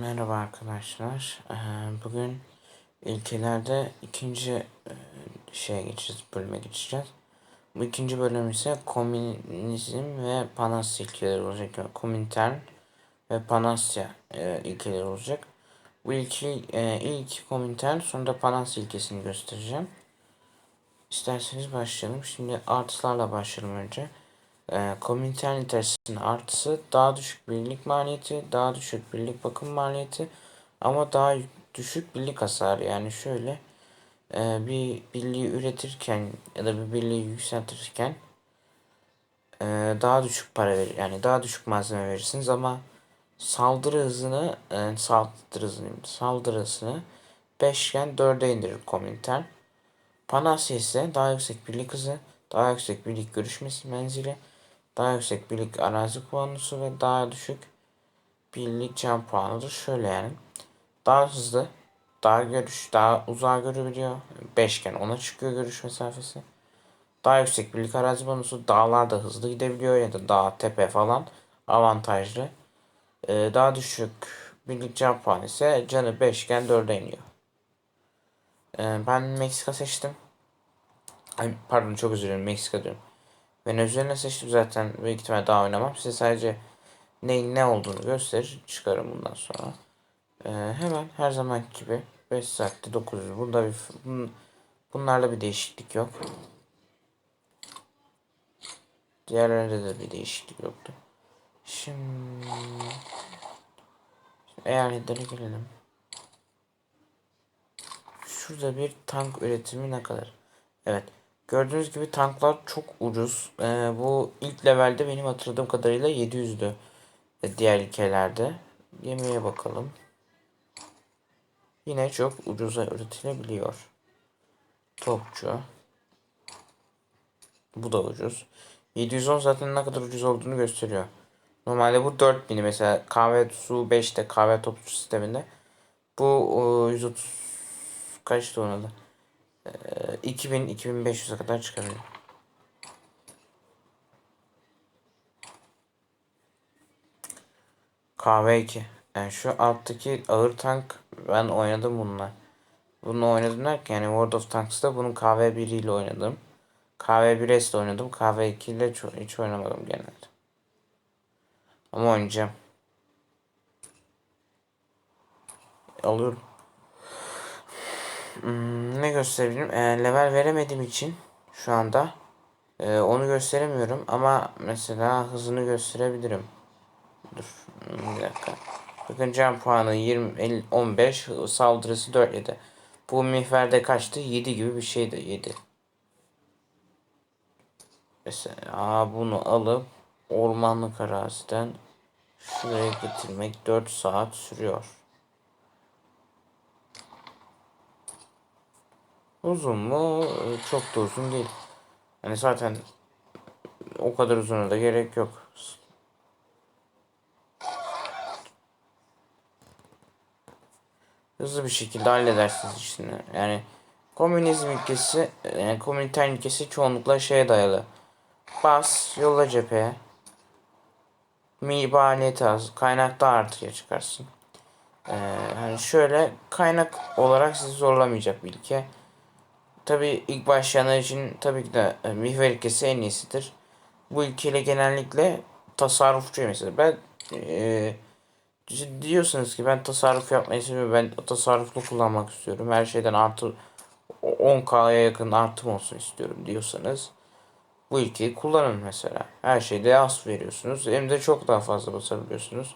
Merhaba arkadaşlar. Ee, Bugün ilkelerde ikinci e, şeye geçeceğiz, bölüme geçeceğiz. Bu ikinci bölüm ise komünizm ve Panasya ilkeleri olacak. Yani Komintern ve Panasya e, ilkeleri olacak. Bu ilki, e, ilk Komintern sonra da Panasya ilkesini göstereceğim. İsterseniz başlayalım. Şimdi artılarla başlayalım önce. E, Komintern literatürünün artısı daha düşük birlik maliyeti, daha düşük birlik bakım maliyeti ama daha düşük birlik hasarı. Yani şöyle e, bir birliği üretirken ya da bir birliği yükseltirken e, daha düşük para verir. Yani daha düşük malzeme verirsiniz ama saldırı hızını e, saldırı hızını saldırı hızını 5 iken 4'e indirir Komintern. Panasya ise daha yüksek birlik hızı, daha yüksek birlik görüşmesi menzili, daha yüksek birlik arazi puanısı ve daha düşük birlik can puanıdır. Şöyle yani. Daha hızlı, daha görüş, daha uzağa görebiliyor. Beşgen ona çıkıyor görüş mesafesi. Daha yüksek birlik arazi bonusu dağlarda hızlı gidebiliyor ya da dağ, tepe falan avantajlı. Ee, daha düşük birlik can puanı ise canı beşgen 4'e iniyor. Ee, ben Meksika seçtim. Ay, pardon çok özür Meksika diyorum. Venezuela seçtim zaten büyük ihtimal daha oynamam. Size sadece neyin ne olduğunu gösterir çıkarım bundan sonra. Ee, hemen her zaman gibi 5 saatte 900. Bunda bir bun, bunlarla bir değişiklik yok. Diğerlerinde de bir değişiklik yoktu. Şimdi, şimdi eyaletlere gelelim. Şurada bir tank üretimi ne kadar? Evet. Gördüğünüz gibi tanklar çok ucuz. Ee, bu ilk levelde benim hatırladığım kadarıyla 700'dü. Ee, diğer ülkelerde. Yemeğe bakalım. Yine çok ucuza üretilebiliyor. Topçu. Bu da ucuz. 710 zaten ne kadar ucuz olduğunu gösteriyor. Normalde bu 4000 mesela kahve su 5'te kahve topçu sisteminde. Bu 130 kaçtı ona da? 2000-2500'e kadar çıkabilir. Kahve 2. Yani şu alttaki ağır tank ben oynadım bununla. Bunu oynadım derken yani World of Tanks'ta bunun KV1 ile oynadım. KV1 ile oynadım. KV2 ile hiç oynamadım genelde. Ama oynayacağım. Alıyorum. Hmm, ne gösterebilirim? E, level veremediğim için şu anda e, onu gösteremiyorum ama mesela hızını gösterebilirim. Dur bir dakika. Bakın can puanı 20 50, 15 saldırısı 4 7. Bu mihverde kaçtı? 7 gibi bir şeydi 7. Mesela bunu alıp ormanlık araziden şuraya getirmek 4 saat sürüyor. Uzun mu? Çok da uzun değil. Yani zaten o kadar uzuna da gerek yok. Hızlı bir şekilde halledersiniz işini. Yani komünizm ülkesi, yani komüniter ülkesi çoğunlukla şeye dayalı. Bas, yolla cepheye. Mibaliyeti az, kaynakta artıya çıkarsın. Ee, hani şöyle kaynak olarak sizi zorlamayacak bir ülke. Tabi ilk başlayanlar için tabii ki de e, mihver ülkesi en iyisidir. Bu ülkeyle genellikle tasarrufçuyum mesela. Ben e, diyorsunuz ki ben tasarruf yapmayı seviyorum. Ben tasarruflu kullanmak istiyorum. Her şeyden artı 10K'ya yakın artım olsun istiyorum diyorsanız bu ülkeyi kullanın mesela. Her şeyde az veriyorsunuz. Hem de çok daha fazla basabiliyorsunuz.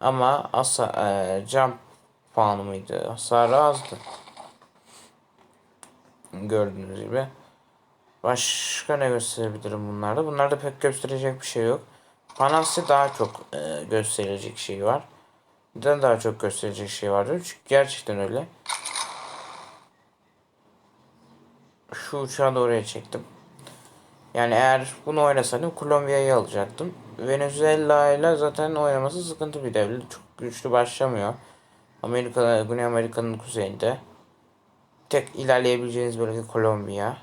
Ama asa, e, jump puanı mıydı? Hasarı azdı. Gördüğünüz gibi. Başka ne gösterebilirim bunlarda? Bunlarda pek gösterecek bir şey yok. Panasya daha çok e, gösterilecek şey var. Neden daha çok gösterecek şey vardır? Çünkü gerçekten öyle. Şu uçağı da oraya çektim. Yani eğer bunu oynasaydım Kolombiya'yı alacaktım. Venezuela ile zaten oynaması sıkıntı bir devlet. Çok güçlü başlamıyor. Amerika, Güney Amerika'nın kuzeyinde tek ilerleyebileceğiniz bölge Kolombiya.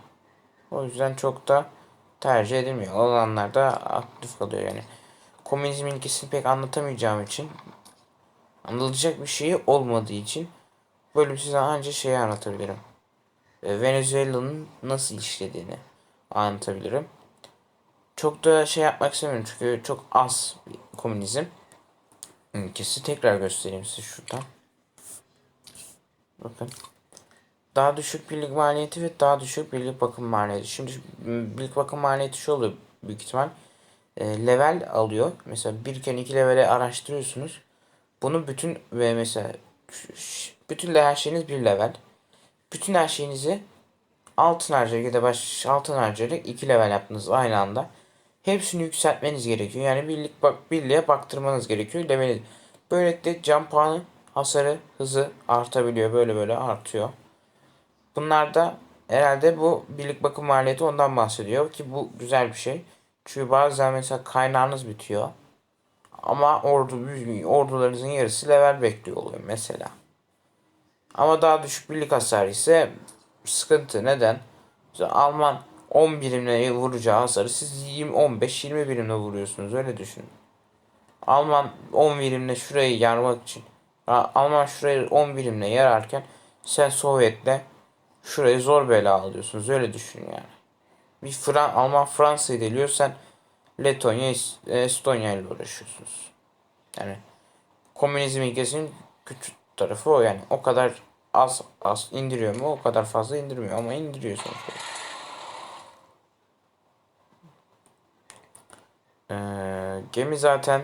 O yüzden çok da tercih edilmiyor. Olanlar da aktif kalıyor yani. Komünizm ilkesini pek anlatamayacağım için Anlatacak bir şeyi olmadığı için bölüm size ancak şeyi anlatabilirim. E, Venezuela'nın nasıl işlediğini anlatabilirim. Çok da şey yapmak istemiyorum çünkü çok az bir komünizm ülkesi. Tekrar göstereyim size şuradan. Bakın. Daha düşük birlik maliyeti ve daha düşük birlik bakım maliyeti. Şimdi birlik bakım maliyeti şu oluyor büyük ihtimal. E, level alıyor. Mesela bir iken iki levele araştırıyorsunuz. Bunu bütün ve mesela bütün her şeyiniz bir level. Bütün her şeyinizi altın harcayarak ya da baş altın harcayarak iki level yaptınız aynı anda. Hepsini yükseltmeniz gerekiyor. Yani birlik bak birliğe baktırmanız gerekiyor. Demeniz. Böylelikle can puanı, hasarı, hızı artabiliyor. Böyle böyle artıyor. Bunlar da herhalde bu birlik bakım maliyeti ondan bahsediyor ki bu güzel bir şey. Çünkü bazen mesela kaynağınız bitiyor. Ama ordu ordularınızın yarısı level bekliyor oluyor mesela. Ama daha düşük birlik hasarı ise sıkıntı. Neden? Mesela Alman 10 birimle vuracağı hasarı siz 20, 15-20 birimle vuruyorsunuz. Öyle düşünün. Alman 10 birimle şurayı yarmak için Alman şurayı 10 birimle yararken sen Sovyet'le şurayı zor bela alıyorsunuz. Öyle düşünün yani. Bir Fran Alman Fransa'yı deliyor sen Letonya, Es- Estonya ile uğraşıyorsunuz. Yani komünizm ilkesinin küçük tarafı o yani. O kadar az az indiriyor mu? O kadar fazla indirmiyor ama indiriyor sonuçta. Ee, gemi zaten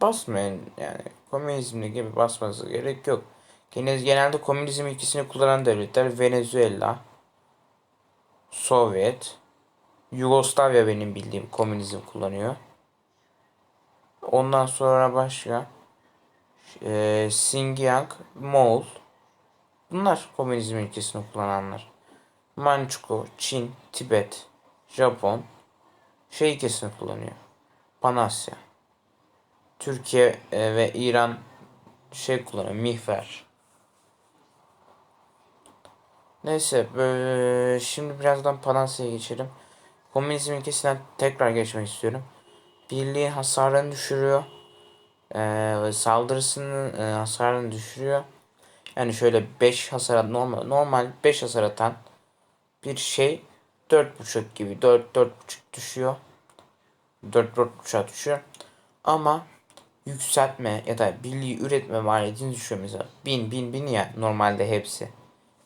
basmayın yani komünizmle gemi basması gerek yok. Gene, genelde komünizm ilkesini kullanan devletler Venezuela, Sovyet, Yugoslavya benim bildiğim komünizm kullanıyor. Ondan sonra başka e, Xinjiang, Moğol. Bunlar komünizm ülkesini kullananlar. Manchukuo, Çin, Tibet, Japon şey ülkesini kullanıyor. Panasya. Türkiye e, ve İran şey kullanıyor. Mihver. Neyse şimdi birazdan Panasya'ya geçelim. Komünizm ülkesinden tekrar geçmek istiyorum. Birliğin hasarını düşürüyor. Saldırısının hasarını düşürüyor. Yani şöyle 5 hasar normal normal 5 hasar atan bir şey 4.5 gibi 4 4.5 düşüyor. 4 4.5 düşüyor. Ama yükseltme ya da birliği üretme maliyetini düşüyor mesela. 1000 1000 1000 ya normalde hepsi.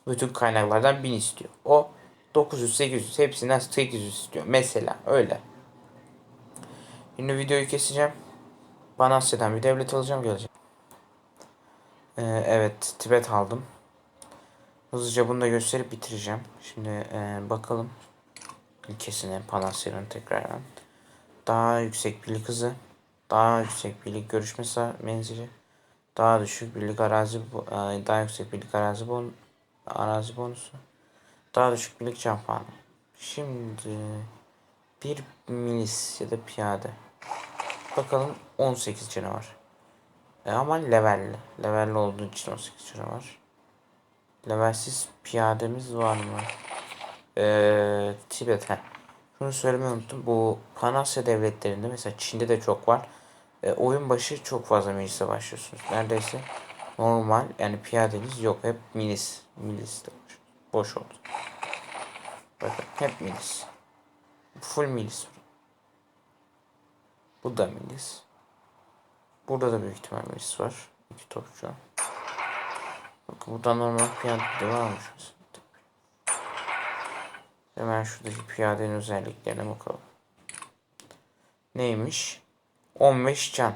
Bütün kaynaklardan 1000 istiyor. O 900 800 hepsinden 800 istiyor. Mesela öyle. Şimdi videoyu keseceğim. Banasya'dan bir devlet alacağım geleceğim. Ee, evet Tibet aldım. Hızlıca bunu da gösterip bitireceğim. Şimdi e, bakalım ülkesine Panasya'nın tekrardan. Daha yüksek birlik hızı. Daha yüksek birlik görüşme menzili. Daha düşük birlik arazi e, daha yüksek birlik arazi bon arazi bonusu. Daha düşük birlik can puanı. Şimdi bir milis ya da piyade. Bakalım 18 canavar. E ama levelli. Levelli olduğu için 18 canavar. Levelsiz piyademiz var mı? Ee, Tibet. Heh. Şunu söylemeyi unuttum. Bu Panasya devletlerinde mesela Çin'de de çok var. E, oyun başı çok fazla milisle başlıyorsunuz. Neredeyse normal yani piyadeniz yok. Hep milis. Milis de. Boş oldu. Bakın hep milis. Full milis. Bu da milis. Burada da büyük ihtimal milis var. İki topçu. Bakın burada normal piyade de varmış. Hemen şuradaki piyadenin özelliklerine bakalım. Neymiş? 15 can.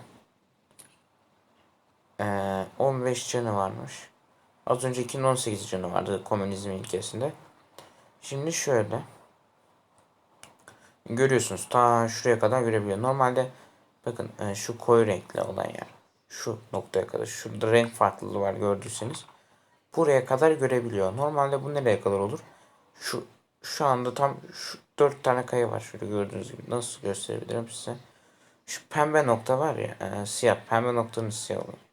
Ee, 15 canı varmış. Az öncekinin 18 canı vardı komünizm ilkesinde. Şimdi şöyle. Görüyorsunuz ta şuraya kadar görebiliyor. Normalde bakın e, şu koyu renkli olan yer. Şu noktaya kadar. Şurada renk farklılığı var gördüyseniz. Buraya kadar görebiliyor. Normalde bu nereye kadar olur? Şu şu anda tam şu dört tane kaya var. Şöyle gördüğünüz gibi. Nasıl gösterebilirim size? Şu pembe nokta var ya. E, siyah. Pembe noktanın siyah olan.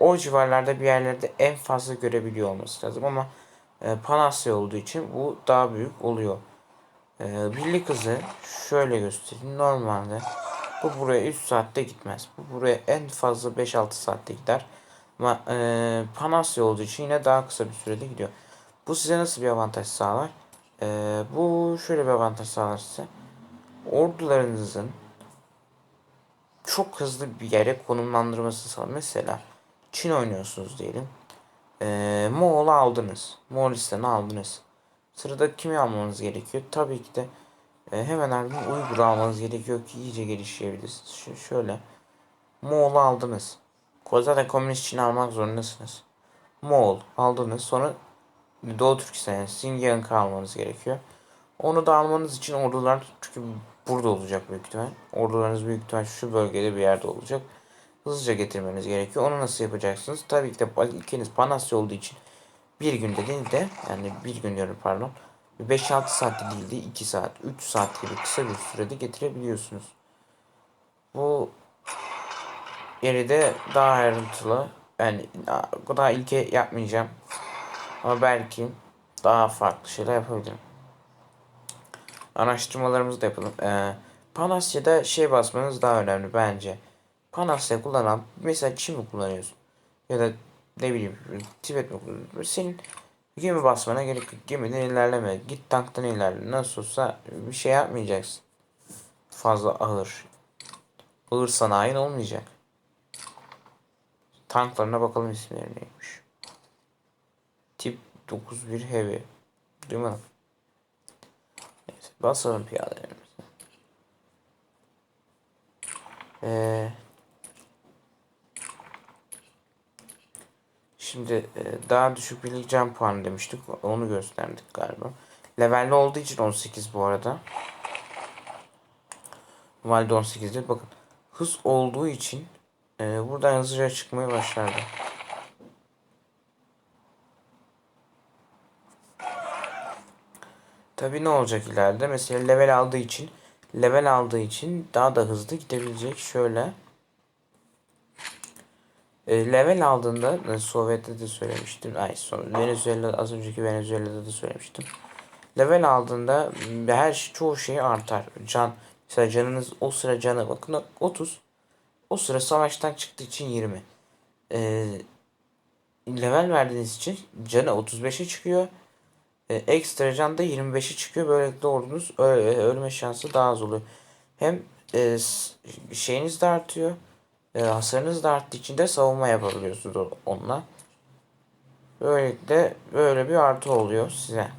O civarlarda bir yerlerde en fazla görebiliyor olması lazım ama e, Panasya olduğu için bu daha büyük oluyor. E, birlik hızı şöyle göstereyim. Normalde Bu buraya 3 saatte gitmez. Bu buraya en fazla 5-6 saatte gider. Ama e, Panasya olduğu için yine daha kısa bir sürede gidiyor. Bu size nasıl bir avantaj sağlar? E, bu şöyle bir avantaj sağlar size. Ordularınızın çok hızlı bir yere konumlandırması sağlar. Mesela Çin oynuyorsunuz diyelim. E, Moğol'u aldınız. Moğolistan'ı aldınız. Sırada kimi almanız gerekiyor? Tabii ki de e, hemen ardından Uygur'u almanız gerekiyor ki iyice gelişebilirsiniz. Ş- şöyle. Moğol'u aldınız. Zaten komünist Çin almak zorundasınız. Moğol aldınız. Sonra Doğu Türkistan yani Xinjiang'ı almanız gerekiyor. Onu da almanız için ordular çünkü burada olacak büyük ihtimal. Ordularınız büyük ihtimal şu bölgede bir yerde olacak. Hızlıca getirmeniz gerekiyor. Onu nasıl yapacaksınız? Tabii ki de ülkeniz Panasya olduğu için bir günde değil de yani bir gün diyorum pardon. 5-6 saatte değil de 2 saat, 3 saat gibi kısa bir sürede getirebiliyorsunuz. Bu yeri de daha ayrıntılı yani daha ilke yapmayacağım. Ama belki daha farklı şeyler yapabilirim. Araştırmalarımızı da yapalım. Ee, Panasya'da şey basmanız daha önemli bence. Panasya kullanan mesela Çin mi kullanıyorsun? Ya da ne bileyim Tibet mi kullanıyorsun? Senin gemi basmana gerek yok. Gemiden ilerleme. Git tanktan ilerle. Nasıl olsa bir şey yapmayacaksın. Fazla ağır. Ağır sanayin olmayacak. Tanklarına bakalım isimleri neymiş. Tip 91 Heavy. Duymadım. Neyse basalım piyadelerimize. Ee, şimdi e, daha düşük birlik can puanı demiştik. Onu gösterdik galiba. Levelli olduğu için 18 bu arada. Normalde 18'dir. Bakın hız olduğu için e, buradan hızlıca çıkmaya başlardı. Tabi ne olacak ileride? Mesela level aldığı için level aldığı için daha da hızlı gidebilecek. Şöyle e, level aldığında e, Sovyet'te de söylemiştim. Ay Venezuela az önceki Venezuela'da da söylemiştim. Level aldığında her şey, çoğu şey artar. Can mesela canınız o sıra canı bakın 30. O sıra savaştan çıktığı için 20. E, level verdiğiniz için canı 35'e çıkıyor. E, ekstra can da 25'e çıkıyor. Böylelikle ordunuz öl ölme şansı daha az oluyor. Hem e, şeyiniz de artıyor. E, hasarınız da arttığı için de savunma yapabiliyorsunuz onunla. Böylelikle böyle bir artı oluyor size.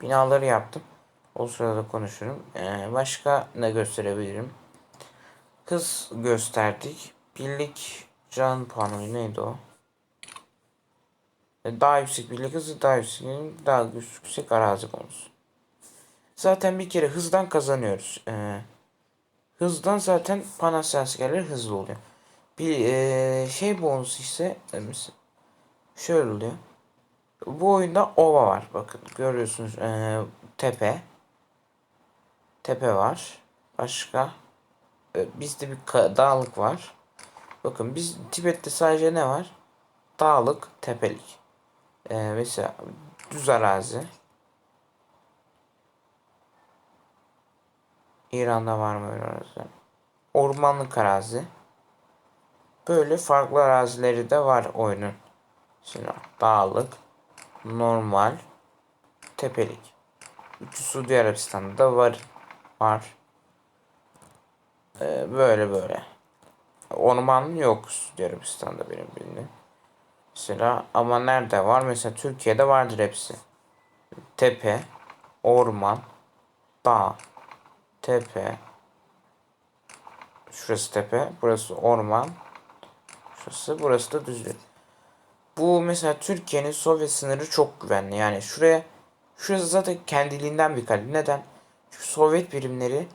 Binaları yaptım. O sırada konuşurum. Ee, başka ne gösterebilirim? Hız gösterdik. Birlik can puanı neydi o? Daha yüksek birlik hızı, daha yüksek, daha yüksek arazi konusu. Zaten bir kere hızdan kazanıyoruz. Ee, hızdan zaten Panasya askerleri hızlı oluyor. Bir e, şey bonusu ise mesela şöyle oluyor. Bu oyunda ova var. Bakın görüyorsunuz e, tepe. Tepe var. Başka e, bizde bir dağlık var. Bakın biz Tibet'te sadece ne var? Dağlık, tepelik. E, mesela düz arazi. İran'da var mı öyle arazi? Ormanlık arazi. Böyle farklı arazileri de var oyunun. Şimdi dağlık, normal, tepelik. Üçü Suudi Arabistan'da da var. Var. Ee, böyle böyle. Orman yok Suudi Arabistan'da benim bildiğim. Mesela ama nerede var? Mesela Türkiye'de vardır hepsi. Tepe, orman, dağ, tepe. Şurası tepe, burası orman. Şurası, burası da düzlük. Bu mesela Türkiye'nin Sovyet sınırı çok güvenli. Yani şuraya şurası zaten kendiliğinden bir kale. Neden? Çünkü Sovyet birimleri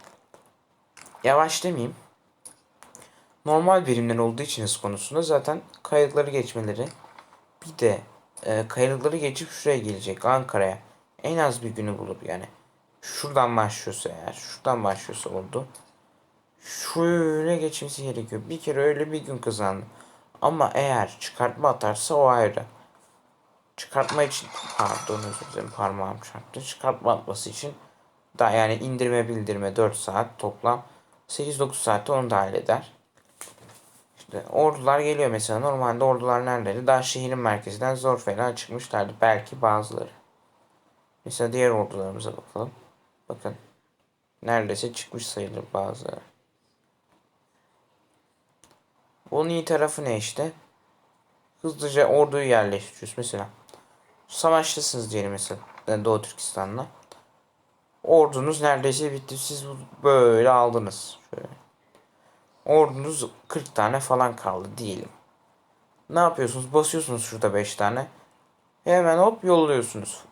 yavaş demeyeyim. Normal birimler olduğu için konusunda zaten kayalıkları geçmeleri bir de e, kayalıkları geçip şuraya gelecek Ankara'ya. En az bir günü bulup yani. Şuradan başlıyorsa eğer. Şuradan başlıyorsa oldu. Şöyle geçmesi gerekiyor. Bir kere öyle bir gün kazandı. Ama eğer çıkartma atarsa o ayrı. Çıkartma için pardon özür dilerim parmağım çarptı. Çıkartma atması için Da yani indirme bildirme 4 saat toplam 8-9 saatte onu dahil eder. İşte ordular geliyor mesela. Normalde ordular neredeydi? Daha şehrin merkezinden zor falan çıkmışlardı. Belki bazıları. Mesela diğer ordularımıza bakalım. Bakın. Neredeyse çıkmış sayılır bazıları. Bunun iyi tarafı ne işte? Hızlıca orduyu yerleştiriyoruz mesela. Savaşlısınız diyelim mesela Doğu Türkistan'la. Ordunuz neredeyse bitti. Siz böyle aldınız. Şöyle. Ordunuz 40 tane falan kaldı diyelim. Ne yapıyorsunuz? Basıyorsunuz şurada 5 tane. Hemen hop yolluyorsunuz.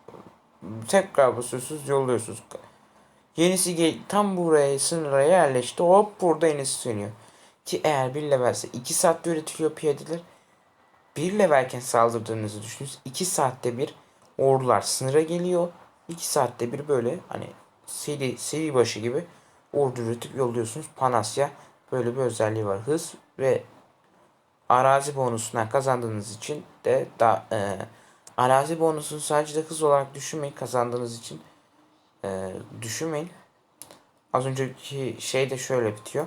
Tekrar basıyorsunuz yolluyorsunuz. Yenisi gel tam buraya sınıra yerleşti. Hop burada yenisi sönüyor. Ki eğer bir levelse 2 saatte üretiliyor piyadeler. Bir levelken saldırdığınızı düşünün. 2 saatte bir ordular sınıra geliyor. 2 saatte bir böyle hani seri, seri başı gibi ordu üretip yolluyorsunuz. Panasya böyle bir özelliği var. Hız ve arazi bonusundan kazandığınız için de da e, arazi bonusunu sadece de hız olarak düşünmeyin kazandığınız için e, düşünmeyin. Az önceki şey de şöyle bitiyor.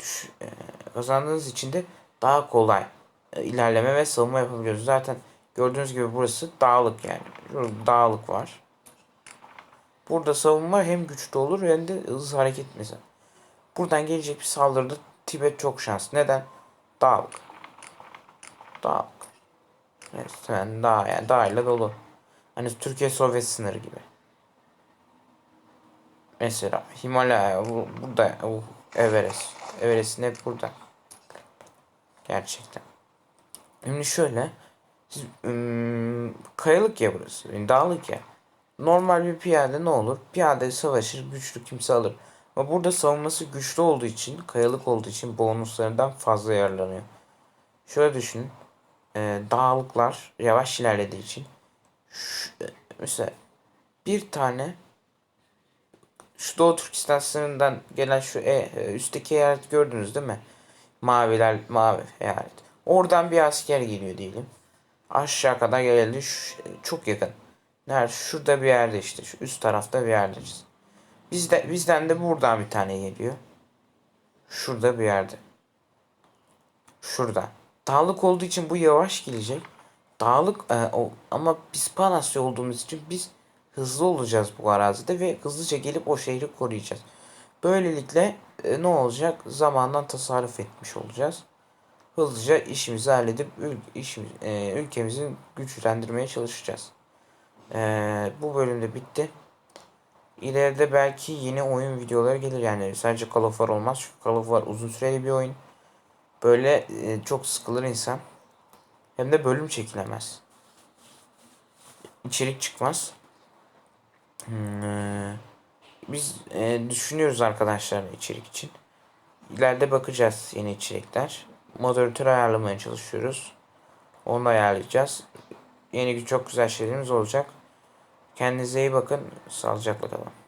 Düş, e, kazandığınız için de daha kolay e, ilerleme ve savunma yapabiliyoruz. Zaten gördüğünüz gibi burası dağlık yani. Dağlık var. Burada savunma hem güçlü olur hem de hızlı hareket mesela. Buradan gelecek bir saldırıda Tibet çok şanslı. Neden? Dağlık. Dağlık. Yani dağ yani dağ ile dolu. Hani Türkiye Sovyet sınırı gibi. Mesela Himalaya bu, burada uh, Everest. Everest'in hep burada. Gerçekten. Şimdi şöyle siz, ım, kayalık ya burası. Yani dağlık ya. Normal bir piyade ne olur? Piyade savaşır, güçlü kimse alır. Ama burada savunması güçlü olduğu için, kayalık olduğu için bonuslarından fazla yararlanıyor. Şöyle düşünün. E, dağlıklar yavaş ilerlediği için şu, e, mesela bir tane şu Doğu Türkistan sınırından gelen şu e, e, üstteki eyalet gördünüz değil mi? Maviler mavi eyalet. Oradan bir asker geliyor diyelim. Aşağı kadar geldi. Şu, çok yakın. Nerede? Şurada bir yerde işte. Şu üst tarafta bir yerde. Bizde, bizden de buradan bir tane geliyor. Şurada bir yerde. Şurada. Dağlık olduğu için bu yavaş gelecek. Dağlık e, o, ama biz Panasya olduğumuz için biz hızlı olacağız bu arazide ve hızlıca gelip o şehri koruyacağız. Böylelikle e, ne olacak? Zamandan tasarruf etmiş olacağız. Hızlıca işimizi halledip ül işimiz, e, ülkemizin güçlendirmeye çalışacağız. E, bu bölümde bitti. İleride belki yeni oyun videoları gelir yani sadece Call of War olmaz çünkü Call of War uzun süreli bir oyun. Böyle e, çok sıkılır insan. Hem de bölüm çekilemez. İçerik çıkmaz. Hmm, e, biz e, düşünüyoruz arkadaşlar içerik için. İleride bakacağız yeni içerikler. Moderatör ayarlamaya çalışıyoruz. Onu ayarlayacağız. Yeni çok güzel şeylerimiz olacak. Kendinize iyi bakın. Sağlıcakla kalın.